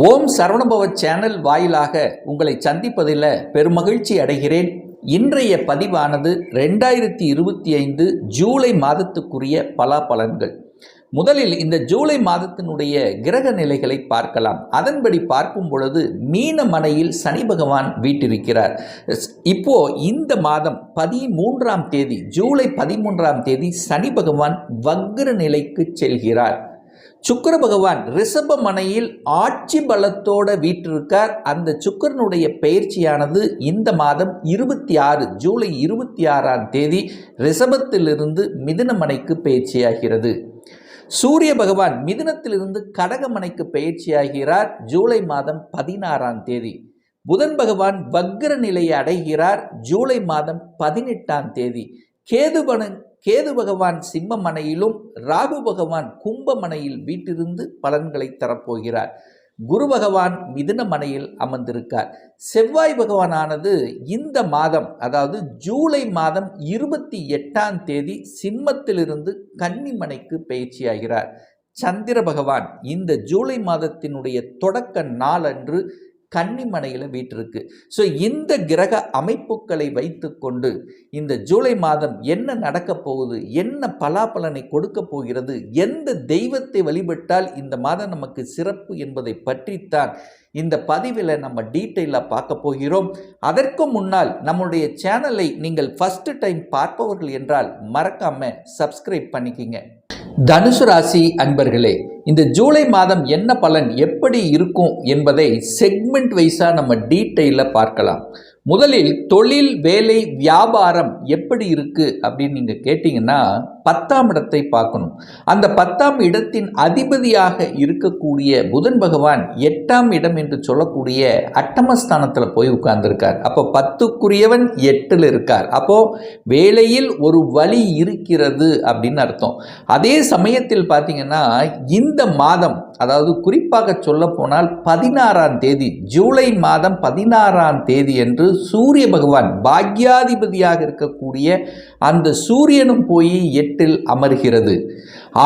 ஓம் Saravanabhava channel வாயிலாக உங்களை சந்திப்பதில் பெருமகிழ்ச்சி அடைகிறேன். இன்றைய பதிவானது ரெண்டாயிரத்தி இருபத்தி ஐந்து ஜூலை மாதத்துக்குரிய பலாபலன்கள். முதலில் இந்த ஜூலை மாதத்தினுடைய கிரக நிலைகளை பார்க்கலாம். அதன்படி பார்க்கும் பொழுது மீன மனையில் சனி பகவான் வீட்டிருக்கிறார். இப்போ இந்த மாதம் பதிமூன்றாம் தேதி ஜூலை பதிமூன்றாம் தேதி சனி பகவான் வக்ர நிலைக்கு செல்கிறார். சுக்கர பகவான் ரிஷப மனையில் ஆட்சி பலத்தோட வீற்றிருக்கார். அந்த சுக்கரனுடைய பயிற்சியானது இந்த மாதம் இருபத்தி ஆறு ஜூலை இருபத்தி ஆறாம் தேதி ரிஷபத்திலிருந்து மிதுனமனைக்கு பயிற்சியாகிறது. சூரிய பகவான் மிதுனத்திலிருந்து கடகமனைக்கு பயிற்சியாகிறார். ஜூலை மாதம் பதினாறாம் தேதி. புதன் பகவான் வக்ர நிலையை அடைகிறார். ஜூலை மாதம் பதினெட்டாம் தேதி. கேதுபன கேது பகவான் சிம்மமனையிலும் ராகு பகவான் கும்பமனையில் வீட்டிருந்து பலன்களை தரப்போகிறார். குரு பகவான் மிதுன மனையில் அமர்ந்திருக்கார். செவ்வாய் பகவானானது இந்த மாதம் அதாவது ஜூலை மாதம் இருபத்தி எட்டாம் தேதி சிம்மத்திலிருந்து கன்னிமனைக்கு பயிற்சியாகிறார். சந்திர பகவான் இந்த ஜூலை மாதத்தினுடைய தொடக்க நாளன்று கன்னிமனையில் வீட்டிருக்கு ஸோ இந்த கிரக அமைப்புகளை வைத்துக்கொண்டு இந்த ஜூலை மாதம் என்ன நடக்கப் போகுது என்ன பலாபலனை கொடுக்க போகிறது எந்த தெய்வத்தை வழிபட்டால் இந்த மாதம் நமக்கு சிறப்பு என்பதை பற்றித்தான் இந்த பதிவில் நம்ம டீட்டெயிலாக பார்க்க போகிறோம். அதற்கு முன்னால் நம்முடைய சேனலை நீங்கள் ஃபஸ்ட்டு டைம் பார்ப்பவர்கள் என்றால் மறக்காமல் சப்ஸ்கிரைப் பண்ணிக்கிங்க. தனுசு ராசி அன்பர்களே இந்த ஜூலை மாதம் என்ன பலன் எப்படி இருக்கும் என்பதை செக்மெண்ட் வைஸாக நம்ம டீட்டெயிலில் பார்க்கலாம். முதலில் தொழில் வேலை வியாபாரம் எப்படி இருக்குது அப்படின்னு நீங்கள் கேட்டிங்கன்னா பத்தாம் இடத்தை பார்க்கணும். அந்த பத்தாம் இடத்தின் அதிபதியாக இருக்கக்கூடிய புதன் பகவான் எட்டாம் இடம் என்று சொல்லக்கூடிய அட்டமஸ்தானத்தில் போய் உட்கார்ந்துருக்கார். அப்போ பத்துக்குரியவன் எட்டில் இருக்கார். அப்போது வேலையில் ஒரு வழி இருக்கிறது அப்படின்னு அர்த்தம். அதே சமயத்தில் பார்த்தீங்கன்னா இந்த மாதம் அதாவது குறிப்பாக சொல்ல போனால் பதினாறாம் தேதி ஜூலை மாதம் பதினாறாம் தேதி என்று சூரிய பகவான் பாக்யாதிபதியாக இருக்கக்கூடிய அந்த சூரியனும் போய் எட்டில் அமர்கிறது.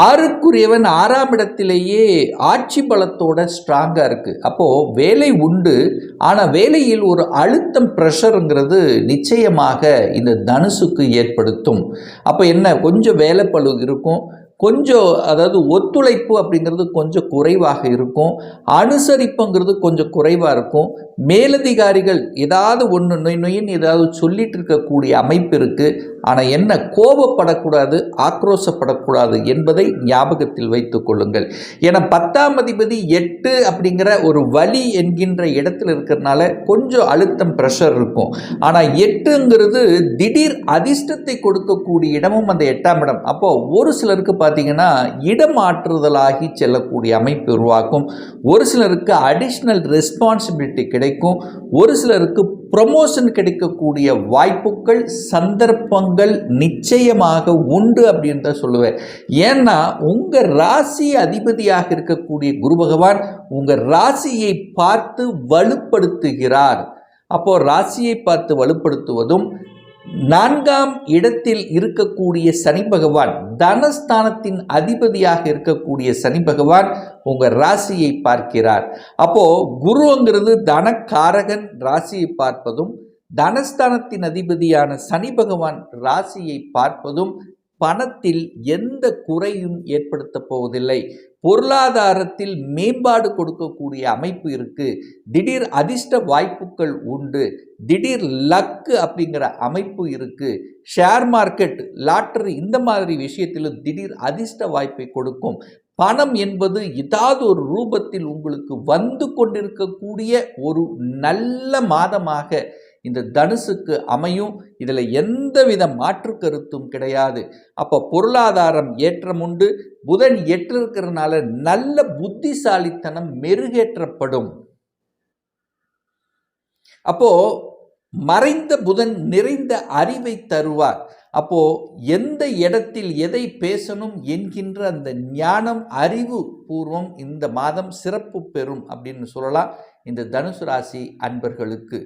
ஆறுக்குரியவன் ஆறாம் இடத்திலேயே ஆட்சி பலத்தோட ஸ்ட்ராங்காக இருக்குது அப்போது வேலை உண்டு. ஆனால் வேலையில் ஒரு அழுத்தம் ப்ரெஷருங்கிறது நிச்சயமாக இந்த தனுசுக்கு ஏற்படுத்தும். அப்போ என்ன? கொஞ்சம் வேலை பழு இருக்கும். கொஞ்சம் அதாவது ஒத்துழைப்பு அப்படிங்கிறது கொஞ்சம் குறைவாக இருக்கும். அனுசரிப்புங்கிறது கொஞ்சம் குறைவாக இருக்கும். மேலதிகாரிகள் ஏதாவது ஒன்று நொய் நொயின்னு ஏதாவது சொல்லிட்டு இருக்கக்கூடிய அமைப்பு இருக்குது ஆனால் என்ன கோபப்படக்கூடாது ஆக்ரோஷப்படக்கூடாது என்பதை ஞாபகத்தில் வைத்து கொள்ளுங்கள். ஏன்னா பத்தாம் அதிபதி எட்டு அப்படிங்கிற ஒரு வலி என்கின்ற இடத்துல இருக்கிறதுனால கொஞ்சம் அழுத்தம் ப்ரெஷர் இருக்கும். ஆனால் எட்டுங்கிறது திடீர் அதிர்ஷ்டத்தை கொடுக்கக்கூடிய இடமும் அந்த எட்டாம் இடம். அப்போது ஒரு சிலருக்கு பார்த்தீங்கன்னா இடமாற்றுதலாகி செல்லக்கூடிய அமைப்பு உருவாக்கும். ஒரு சிலருக்கு அடிஷ்னல் ரெஸ்பான்சிபிலிட்டி கிடைக்கும். ஒரு சிலருக்கு ப்ரொமோஷன் கிடைக்கக்கூடிய வாய்ப்புகள் சந்தர்ப்பங்கள் நிச்சயமாக உண்டு அப்படின்னு தான் சொல்லுவேன். ஏன்னா உங்கள் ராசி அதிபதியாக இருக்கக்கூடிய குரு பகவான் உங்கள் ராசியை பார்த்து வலுப்படுத்துகிறார். அப்போது ராசியை பார்த்து வலுப்படுத்துவதும் நான்காம் இடத்தில் இருக்கக்கூடிய சனி பகவான் தனஸ்தானத்தின் அதிபதியாக இருக்கக்கூடிய சனி பகவான் உங்கள் ராசியை பார்க்கிறார். அப்போ குருங்கிறது தனக்காரகன் ராசியை பார்ப்பதும் தனஸ்தானத்தின் அதிபதியான சனி பகவான் ராசியை பார்ப்பதும் பணத்தில் எந்த குறையும் ஏற்படுத்த போவதில்லை. பொருளாதாரத்தில் மேம்பாடு கொடுக்கக்கூடிய அமைப்பு இருக்கு. திடீர் அதிர்ஷ்ட வாய்ப்புகள் உண்டு. திடீர் லக்கு அப்படிங்கிற அமைப்பு இருக்கு. ஷேர் மார்க்கெட் லாட்டரி இந்த மாதிரி விஷயத்திலும் திடீர் அதிர்ஷ்ட வாய்ப்பை கொடுக்கும். பணம் என்பது ஏதாவது ஒரு ரூபத்தில் உங்களுக்கு வந்து கொண்டிருக்கக்கூடிய ஒரு நல்ல மாதமாக இந்த தனுசுக்கு அமையும். இதில் எந்தவித மாற்று கருத்தும் கிடையாது. அப்போ பொருளாதாரம் ஏற்றம் உண்டு. புதன் ஏற்றிருக்கிறதுனால நல்ல புத்திசாலித்தனம் மெருகேற்றப்படும். அப்போ மறைந்த புதன் நிறைந்த அறிவை தருவார். அப்போ எந்த இடத்தில் எதை பேசணும் என்கின்ற அந்த ஞானம் அறிவு பூர்வம் இந்த மாதம் சிறப்பு பெறும் அப்படின்னு சொல்லலாம். இந்த தனுசு ராசி அன்பர்களுக்கு.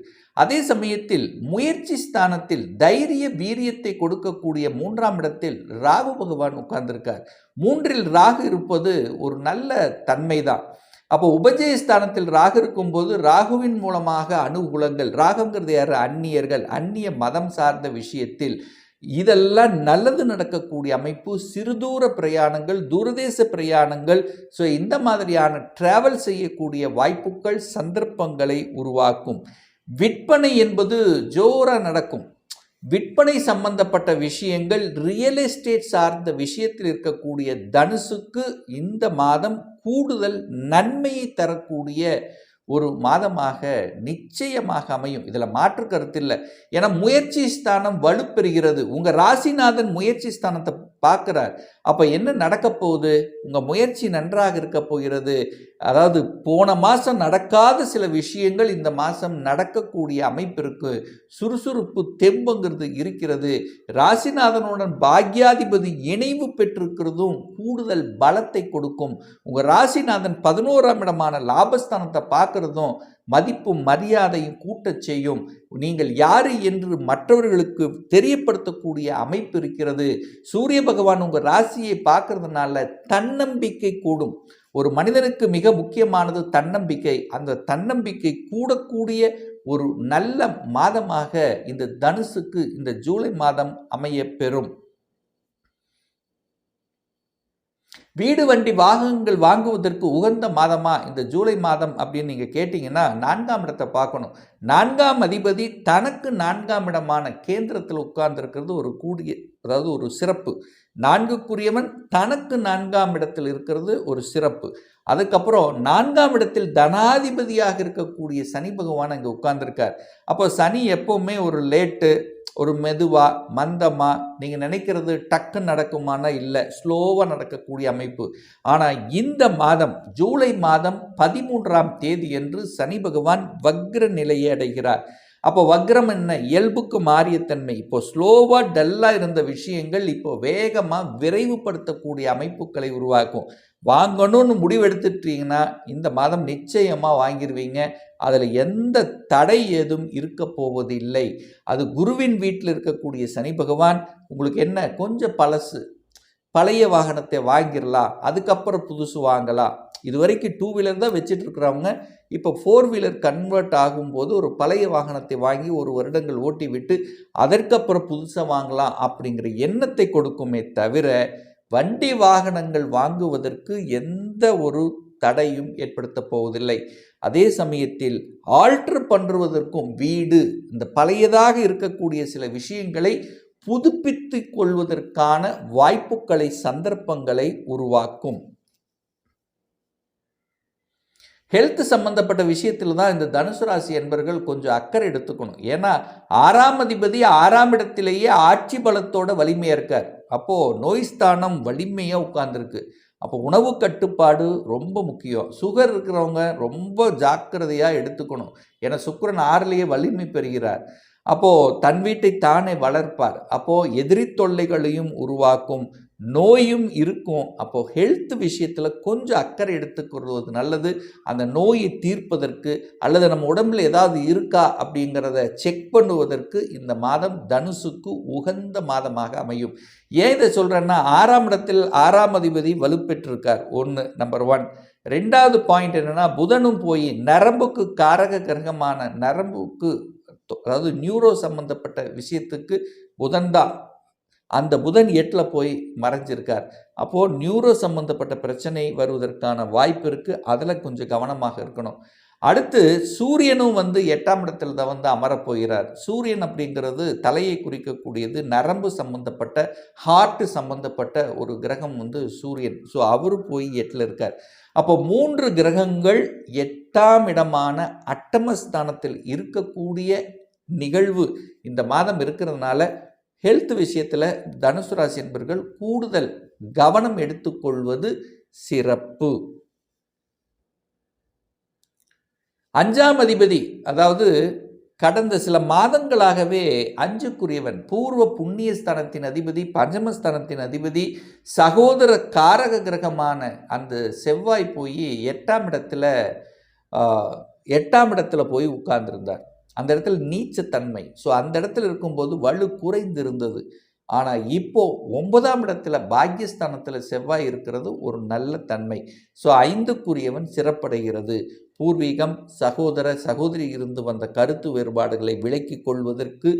அதே சமயத்தில் முயற்சி ஸ்தானத்தில் தைரிய வீரியத்தை கொடுக்கக்கூடிய மூன்றாம் இடத்தில் ராகு பகவான் உட்கார்ந்திருக்கார். மூன்றில் ராகு இருப்பது ஒரு நல்ல தன்மை தான் அப்போ உபஜயஸ்தானத்தில் ராகு இருக்கும்போது ராகுவின் மூலமாக அனுகூலங்கள் ராகுங்கிறது யார்? அந்நியர்கள். அந்நிய மதம் சார்ந்த விஷயத்தில் இதெல்லாம் நல்லது நடக்கக்கூடிய அமைப்பு சிறுதூர பிரயாணங்கள் தூரதேச பிரயாணங்கள். ஸோ இந்த மாதிரியான டிராவல் செய்யக்கூடிய வாய்ப்புகள் சந்தர்ப்பங்களை உருவாக்கும். விற்பனை என்பது ஜோராக நடக்கும். விற்பனை சம்பந்தப்பட்ட விஷயங்கள் ரியல் எஸ்டேட் சார்ந்த விஷயத்தில் இருக்கக்கூடிய தனுசுக்கு இந்த மாதம் கூடுதல் நன்மையை தரக்கூடிய ஒரு மாதமாக நிச்சயமாக அமையும். இதில் மாற்று கருத்து இல்லை. ஏன்னா முயற்சி ஸ்தானம் வலுப்பெறுகிறது. உங்கள் ராசிநாதன் முயற்சி ஸ்தானத்தை பார்க்குறார். அப்போ என்ன நடக்க போகுது? உங்கள் முயற்சி நன்றாக இருக்க போகிறது. அதாவது போன மாதம் நடக்காத சில விஷயங்கள் இந்த மாதம் நடக்கக்கூடிய அமைப்பு இருக்குது சுறுசுறுப்பு தெம்புங்கிறது இருக்கிறது. ராசிநாதனுடன் பாக்யாதிபதி இணைவு பெற்றிருக்கிறதும் கூடுதல் பலத்தை கொடுக்கும். உங்கள் ராசிநாதன் பதினோராம் இடமான லாபஸ்தானத்தை பார்க்குறதும் மதிப்பும் மரியாதையும் கூட்டச் செய்யும். நீங்கள் யார் என்று மற்றவர்களுக்கு தெரியப்படுத்தக்கூடிய அமைப்பு இருக்கிறது. சூரிய பகவான் உங்கள் ராசியை பார்க்கறதுனால தன்னம்பிக்கை கூடும். ஒரு மனிதனுக்கு மிக முக்கியமானது தன்னம்பிக்கை. அந்த தன்னம்பிக்கை கூடக்கூடிய ஒரு நல்ல மாதமாக இந்த தனுசுக்கு இந்த ஜூலை மாதம் அமைய பெறும். வீடு வண்டி வாகனங்கள் வாங்குவதற்கு உகந்த மாதமா இந்த ஜூலை மாதம் அப்படின்னு நீங்கள் கேட்டிங்கன்னா நான்காம் இடத்தை பார்க்கணும். நான்காம் அதிபதி தனக்கு நான்காம் இடமான கேந்திரத்தில் உட்கார்ந்துருக்கிறது ஒரு கூடிய அதாவது ஒரு சிறப்பு. நான்குக்குரியவன் தனக்கு நான்காம் இடத்தில் இருக்கிறது ஒரு சிறப்பு. அதுக்கப்புறம் நான்காம் இடத்தில் தனாதிபதியாக இருக்கக்கூடிய சனி பகவான் அங்கே உட்கார்ந்துருக்கார். அப்போ சனி எப்போவுமே ஒரு லேட்டு ஒரு மெதுவாக மந்தமாக நீங்கள் நினைக்கிறது டக்கு நடக்குமானா இல்லை ஸ்லோவாக நடக்கக்கூடிய அமைப்பு. ஆனால் இந்த மாதம் ஜூலை மாதம் பதிமூன்றாம் தேதி என்று சனி பகவான் வக்ர நிலையை அடைகிறார். அப்போ வக்ரம் என்ன? இயல்புக்கு மாறிய தன்மை. இப்போ ஸ்லோவாக டல்லாக இருந்த விஷயங்கள் இப்போ வேகமாக விரைவுபடுத்தக்கூடிய அமைப்புகளை உருவாக்கும். வாங்கணும்னு முடிவெடுத்துட்டீங்கன்னா இந்த மாதம் நிச்சயமாக வாங்கிடுவீங்க அதில் எந்த தடை ஏதும் இருக்க போவதில்லை. அது குருவின் வீட்டில் இருக்கக்கூடிய சனி பகவான் உங்களுக்கு என்ன? கொஞ்சம் பழசு. பழைய வாகனத்தை வாங்கிடலாம் அதுக்கப்புறம் புதுசு வாங்கலாம். இது வரைக்கும் டூ வீலர் தான் வச்சுட்டு இருக்கிறவங்க இப்போ ஃபோர் வீலர் கன்வெர்ட் ஆகும்போது ஒரு பழைய வாகனத்தை வாங்கி ஒரு வருடங்கள் ஓட்டி விட்டு அதற்கப்புறம் புதுசாக வாங்கலாம் அப்படிங்கிற எண்ணத்தை கொடுக்குமே தவிர வண்டி வாகனங்கள் வாங்குவதற்கு எந்த ஒரு தடையும் ஏற்படுத்த போவதில்லை. அதே சமயத்தில் ஆல்ட்ரு பண்ணுவதற்கும் வீடு இந்த பழையதாக இருக்கக்கூடிய சில விஷயங்களை புதுப்பித்து கொள்வதற்கான வாய்ப்புகளை சந்தர்ப்பங்களை உருவாக்கும். ஹெல்த் சம்பந்தப்பட்ட விஷயத்தில் தான் இந்த தனுசு ராசி என்பர்கள் கொஞ்சம் அக்கறை எடுத்துக்கணும். ஏன்னா ஆறாம் அதிபதி ஆறாம் இடத்திலேயே ஆட்சி பலத்தோட வலிமையாக இருக்கார். அப்போது நோய் ஸ்தானம் வலிமையாக உட்கார்ந்துருக்கு. அப்போ உணவு கட்டுப்பாடு ரொம்ப முக்கியம். சுகர் இருக்கிறவங்க ரொம்ப ஜாக்கிரதையாக எடுத்துக்கணும். ஏன்னா சுக்கரன் ஆறிலேயே வலிமை பெறுகிறார். அப்போது தன் வீட்டை தானே வளர்ப்பார். அப்போது எதிரி தொல்லைகளையும் உருவாக்கும். நோயும் இருக்கும். அப்போது ஹெல்த் விஷயத்தில் கொஞ்சம் அக்கறை எடுத்துக்கிறது நல்லது. அந்த நோயை தீர்ப்பதற்கு அல்லது நம்ம உடம்புல ஏதாவது இருக்கா அப்படிங்கிறத செக் பண்ணுவதற்கு இந்த மாதம் தனுசுக்கு உகந்த மாதமாக அமையும். ஏன் இதை சொல்கிறேன்னா ஆறாம் இடத்தில் ஆறாம் அதிபதி வலுப்பெற்றிருக்கார். ஒன்று நம்பர் ஒன் ரெண்டாவது பாயிண்ட் என்னென்னா புதனும் போய் நரம்புக்கு காரக கிரகமான நரம்புக்கு அதாவது நியூரோ சம்பந்தப்பட்ட விஷயத்துக்கு புதன்தான் அந்த புதன் எட்டில் போய் மறைஞ்சிருக்கார். அப்போது நியூரோ சம்மந்தப்பட்ட பிரச்சனை வருவதற்கான வாய்ப்பு இருக்குது அதில் கொஞ்சம் கவனமாக இருக்கணும். அடுத்து சூரியனும் வந்து எட்டாம் இடத்துல தான் வந்து அமரப்போகிறார் சூரியன் அப்படிங்கிறது தலையை குறிக்கக்கூடியது நரம்பு சம்பந்தப்பட்ட ஹார்ட்டு சம்பந்தப்பட்ட ஒரு கிரகம் வந்து சூரியன். ஸோ அவரு போய் எட்டில் இருக்கார். அப்போ மூன்று கிரகங்கள் எட்டாம் இடமான அட்டமஸ்தானத்தில் இருக்கக்கூடிய நிகழ்வு இந்த மாதம் இருக்கிறதுனால ஹெல்த் விஷயத்தில் தனுசு ராசி என்பர்கள் கூடுதல் கவனம் எடுத்துக்கொள்வது சிறப்பு. அஞ்சாம் அதிபதி அதாவது கடந்த சில மாதங்களாகவே அஞ்சுக்குரியவன் பூர்வ புண்ணியஸ்தானத்தின் அதிபதி பஞ்சமஸ்தானத்தின் அதிபதி சகோதர காரக கிரகமான அந்த செவ்வாய் போய் எட்டாம் இடத்துல எட்டாம் இடத்துல போய் உட்கார்ந்திருந்தார். அந்த இடத்துல நீச்சத்தன்மை. ஸோ அந்த இடத்துல இருக்கும்போது வலு குறைந்திருந்தது. ஆனால் இப்போது ஒன்பதாம் இடத்துல பாக்கியஸ்தானத்தில் செவ்வாய் இருக்கிறது ஒரு நல்ல தன்மை. ஸோ ஐந்துக்குரியவன் சிறப்படைகிறது. பூர்வீகம் சகோதர சகோதரி இருந்து வந்த கருத்து வேறுபாடுகளை விலக்கி கொள்வதற்கு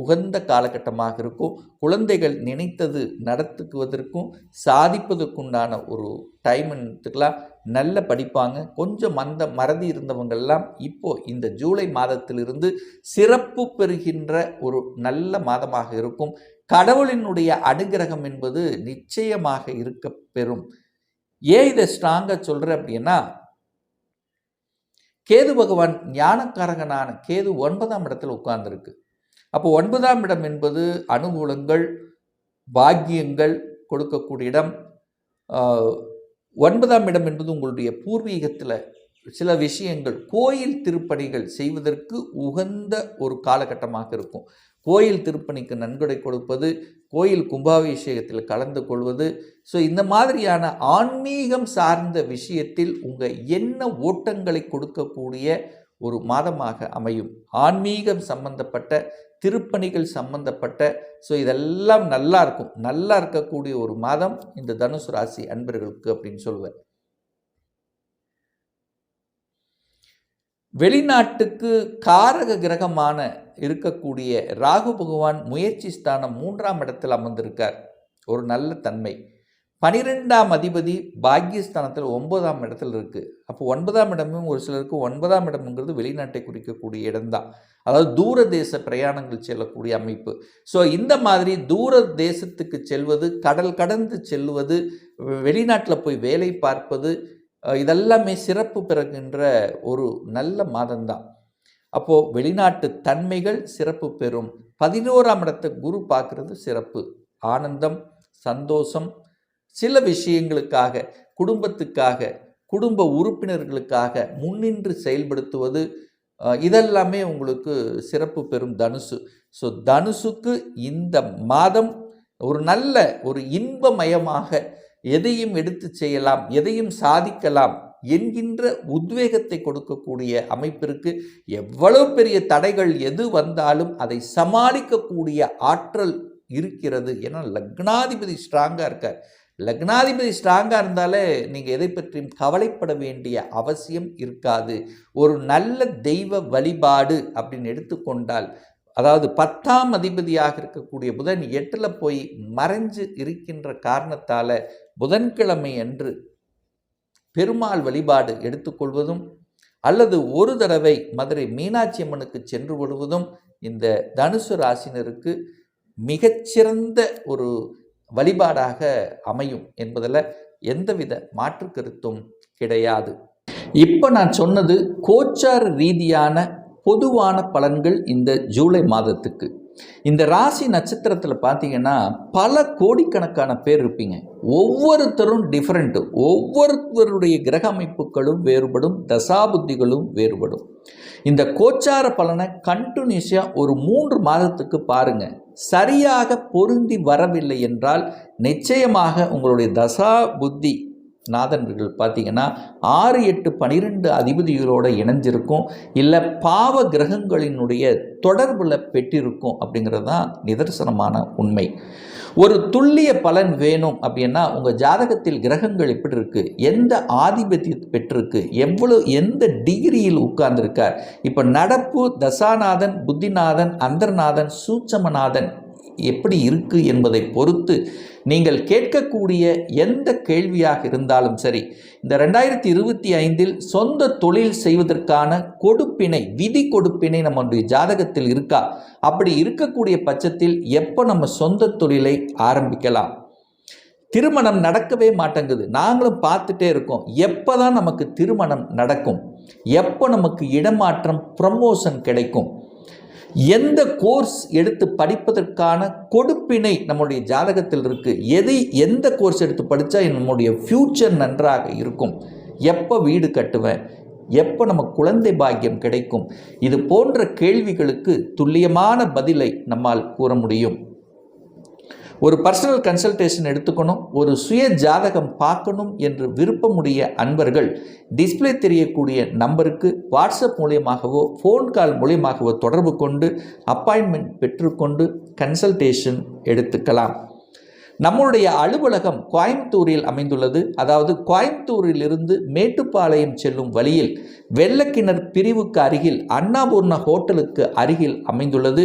உகந்த காலகட்டமாக இருக்கும். குழந்தைகள் நினைத்தது நடத்துக்குவதற்கும் சாதிப்பதற்குண்டான ஒரு டைம் எடுத்துக்கலாம். நல்ல படிப்பாங்க. கொஞ்சம் மந்த மறதி இருந்தவங்கெல்லாம் இப்போது இந்த ஜூலை மாதத்திலிருந்து சிறப்பு பெறுகின்ற ஒரு நல்ல மாதமாக இருக்கும். கடவுளினுடைய அனுகிரகம் என்பது நிச்சயமாக இருக்க பெறும். ஏன் இதை ஸ்ட்ராங்காக சொல்கிறேன் அப்படின்னா கேது பகவான் ஞானக்காரகனான கேது ஒன்பதாம் இடத்தில் உட்கார்ந்துருக்கு. அப்போ ஒன்பதாம் இடம் என்பது அனுகூலங்கள் பாக்கியங்கள் கொடுக்கக்கூடிய இடம். ஒன்பதாம் இடம் என்பது உங்களுடைய பூர்வீகத்தில் சில விஷயங்கள். கோயில் திருப்பணிகள் செய்வதற்கு உகந்த ஒரு காலகட்டமாக இருக்கும். கோயில் திருப்பணிக்கு நன்கொடை கொடுப்பது கோயில் கும்பாபிஷேகத்தில் கலந்து கொள்வது. ஸோ இந்த மாதிரியான ஆன்மீகம் சார்ந்த விஷயத்தில் உங்கள் என்ன ஓட்டங்களை கொடுக்கக்கூடிய ஒரு மாதமாக அமையும். ஆன்மீகம் சம்பந்தப்பட்ட திருப்பணிகள் சம்பந்தப்பட்ட ஸோ இதெல்லாம் நல்லா இருக்கும். நல்லா இருக்கக்கூடிய ஒரு மாதம் இந்த தனுசு ராசி அன்பர்களுக்கு அப்படின்னு சொல்லுவேன் வெளிநாட்டுக்கு காரக கிரகமான இருக்கக்கூடிய ராகு பகவான் முயற்சி ஸ்தானம் மூன்றாம் இடத்தில் அமர்ந்திருக்கார். ஒரு நல்ல தன்மை. பனிரெண்டாம் அதிபதி பாக்கியஸ்தானத்தில் ஒன்பதாம் இடத்துல இருக்குது அப்போ ஒன்பதாம் இடமும் ஒரு சிலருக்கு ஒன்பதாம் இடம்ங்கிறது வெளிநாட்டை குறிக்கக்கூடிய இடம்தான். அதாவது தூர தேச பிரயாணங்கள் செல்லக்கூடிய அமைப்பு. ஸோ இந்த மாதிரி தூர தேசத்துக்கு செல்வது கடல் கடந்து செல்வது வெளிநாட்டில் போய் வேலை பார்ப்பது இதெல்லாமே சிறப்பு பெறுகின்ற ஒரு நல்ல மாதம்தான். அப்போது வெளிநாட்டு தன்மைகள் சிறப்பு பெறும். பதினோராம் இடத்தை குரு பார்க்குறது சிறப்பு. ஆனந்தம் சந்தோஷம் சில விஷயங்களுக்காக குடும்பத்துக்காக குடும்ப உறுப்பினர்களுக்காக முன்னின்று செயல்படுத்துவது இதெல்லாமே உங்களுக்கு சிறப்பு பெறும் தனுசு. ஸோ தனுசுக்கு இந்த மாதம் ஒரு நல்ல ஒரு இன்பமயமாக எதையும் எடுத்து செய்யலாம் எதையும் சாதிக்கலாம் என்கின்ற உத்வேகத்தை கொடுக்கக்கூடிய அமைப்பிற்கு எவ்வளவு பெரிய தடைகள் எது வந்தாலும் அதை சமாளிக்கக்கூடிய ஆற்றல் இருக்கிறது ஏன்னா லக்னாதிபதி ஸ்ட்ராங்காக இருக்கார். லக்னாதிபதி ஸ்ட்ராங்காக இருந்தாலே நீங்கள் எதை பற்றியும் கவலைப்பட வேண்டிய அவசியம் இருக்காது. ஒரு நல்ல தெய்வ வழிபாடு அப்படின்னு எடுத்துக்கொண்டால் அதாவது பத்தாம் அதிபதியாக இருக்கக்கூடிய புதன் எட்டில் போய் மறைஞ்சு இருக்கின்ற காரணத்தால் புதன்கிழமை அன்று பெருமாள் வழிபாடு எடுத்துக்கொள்வதும் அல்லது ஒரு தடவை மதுரை மீனாட்சி அம்மனுக்கு சென்று விடுவதும் இந்த தனுசு ராசினருக்கு மிகச்சிறந்த ஒரு வழிபாடாக அமையும் என்பதில் எந்தவித மாற்று கருத்தும் கிடையாது. இப்போ நான் சொன்னது கோச்சார ரீதியான பொதுவான பலன்கள் இந்த ஜூலை மாதத்துக்கு. இந்த ராசி நட்சத்திரத்தில் பார்த்தீங்கன்னா பல கோடிக்கணக்கான பேர் இருப்பீங்க. ஒவ்வொருத்தரும் டிஃப்ரெண்ட்டு ஒவ்வொருத்தருடைய கிரக அமைப்புகளும் வேறுபடும் தசாபுத்திகளும் வேறுபடும். இந்த கோச்சார பலனை கண்டினியூஸாக ஒரு மூன்று மாதத்துக்கு பாருங்க. சரியாக பொருந்தி வரவில்லை என்றால் நிச்சயமாக உங்களுடைய தசா புத்தி நாதன்கள் பார்த்தீங்கன்னா ஆறு எட்டு பனிரெண்டு அதிபதிகளோடு இணைஞ்சிருக்கும். இல்லை பாவ கிரகங்களினுடைய தொடர்பில் பெற்றிருக்கும் அப்படிங்கிறது தான் நிதர்சனமான உண்மை. ஒரு துல்லிய பலன் வேணும் அப்படின்னா உங்கள் ஜாதகத்தில் கிரகங்கள் எப்படி இருக்குது எந்த ஆதிபத்தியம் பெற்றிருக்கு? எவ்வளோ எந்த டிகிரியில் உட்கார்ந்துருக்கார்? இப்போ நடப்பு தசாநாதன் புத்திநாதன் அந்தர்நாதன் சூட்சமநாதன் எப்படி இருக்குது என்பதை பொறுத்து நீங்கள் கேட்கக்கூடிய எந்த கேள்வியாக இருந்தாலும் சரி இந்த ரெண்டாயிரத்தி இருபத்தி ஐந்தில் சொந்த தொழில் செய்வதற்கான கொடுப்பினை விதி கொடுப்பினை நம்முடைய ஜாதகத்தில் இருக்கா? அப்படி இருக்கக்கூடிய பட்சத்தில் எப்போ நம்ம சொந்த தொழிலை ஆரம்பிக்கலாம்? திருமணம் நடக்கவே மாட்டேங்குது. நாங்களும் பார்த்துட்டே இருக்கோம். எப்போ தான் நமக்கு திருமணம் நடக்கும்? எப்போ நமக்கு இடமாற்றம் ப்ரமோஷன் கிடைக்கும்? எந்த கோர்ஸ் எடுத்து படிப்பதற்கான கொடுப்பினை நம்முடைய ஜாதகத்தில் இருக்குது எதை எந்த கோர்ஸ் எடுத்து படித்தா நம்முடைய ஃப்யூச்சர் நன்றாக இருக்கும்? எப்போ வீடு கட்டுவேன்? எப்போ நம்ம குழந்தை பாக்கியம் கிடைக்கும்? இது போன்ற கேள்விகளுக்கு துல்லியமான பதிலை நம்மால் கூற முடியும். ஒரு பர்சனல் கன்சல்டேஷன் எடுத்துக்கணும் ஒரு சுய ஜாதகம் பார்க்கணும் என்று விருப்பமுடைய அன்பர்கள் டிஸ்ப்ளே தெரியக்கூடிய நம்பருக்கு வாட்ஸ்அப் மூலியமாகவோ ஃபோன் கால் மூலியமாகவோ தொடர்பு கொண்டு அப்பாயின்மெண்ட் பெற்றுக்கொண்டு கன்சல்டேஷன் எடுத்துக்கலாம். நம்மளுடைய அலுவலகம் கோயம்புத்தூரில் அமைந்துள்ளது. அதாவது கோயம்புத்தூரிலிருந்து மேட்டுப்பாளையம் செல்லும் வழியில் வெள்ளக்கிணர் பிரிவுக்கு அருகில் அன்னபூர்ணா ஹோட்டலுக்கு அருகில் அமைந்துள்ளது.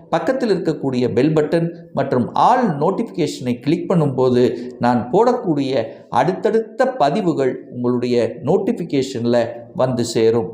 பக்கத்தில் இருக்கக்கூடிய பெல் பட்டன் மற்றும் ஆல் நோட்டிஃபிகேஷனை கிளிக் பண்ணும்போது நான் போடக்கூடிய அடுத்தடுத்த பதிவுகள் உங்களுடைய நோட்டிஃபிகேஷனில் வந்து சேரும்.